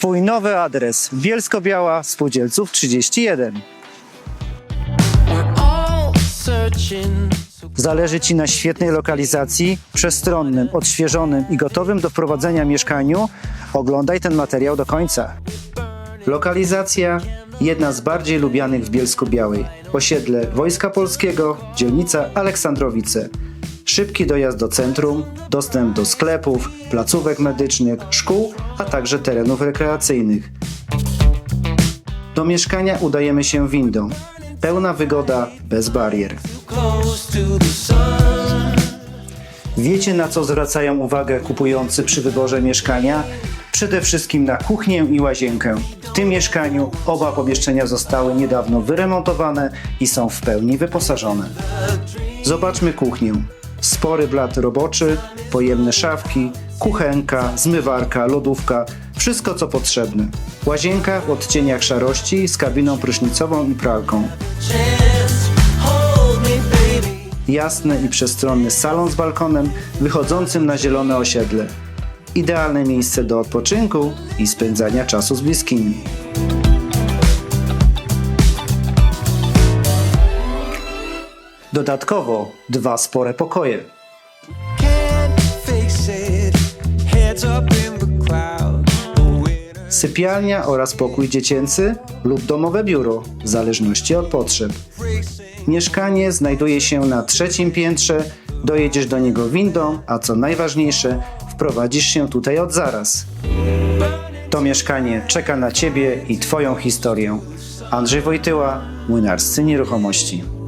Twój nowy adres Bielsko-Biała, Spółdzielców 31. all searching. Zależy Ci na świetnej lokalizacji, przestronnym, odświeżonym i gotowym do wprowadzenia mieszkaniu? Oglądaj ten materiał do końca. Lokalizacja jedna z bardziej lubianych w Bielsku Białej. Osiedle Wojska Polskiego, dzielnica Aleksandrowice. Szybki dojazd do centrum, dostęp do sklepów, placówek medycznych, szkół, a także terenów rekreacyjnych. Do mieszkania udajemy się windą. Pełna wygoda, bez barier. Wiecie na co zwracają uwagę kupujący przy wyborze mieszkania? Przede wszystkim na kuchnię i łazienkę. W tym mieszkaniu oba pomieszczenia zostały niedawno wyremontowane i są w pełni wyposażone. Zobaczmy kuchnię. Spory blat roboczy, pojemne szafki, kuchenka, zmywarka, lodówka, wszystko co potrzebne. Łazienka w odcieniach szarości z kabiną prysznicową i pralką. Jasny i przestronny salon z balkonem wychodzącym na zielone osiedle. Idealne miejsce do odpoczynku i spędzania czasu z bliskimi. Dodatkowo dwa spore pokoje. Sypialnia oraz pokój dziecięcy lub domowe biuro, w zależności od potrzeb. Mieszkanie znajduje się na trzecim piętrze, dojedziesz do niego windą, a co najważniejsze, wprowadzisz się tutaj od zaraz. To mieszkanie czeka na Ciebie i Twoją historię. Andrzej Wojtyła, Młynarscy Nieruchomości.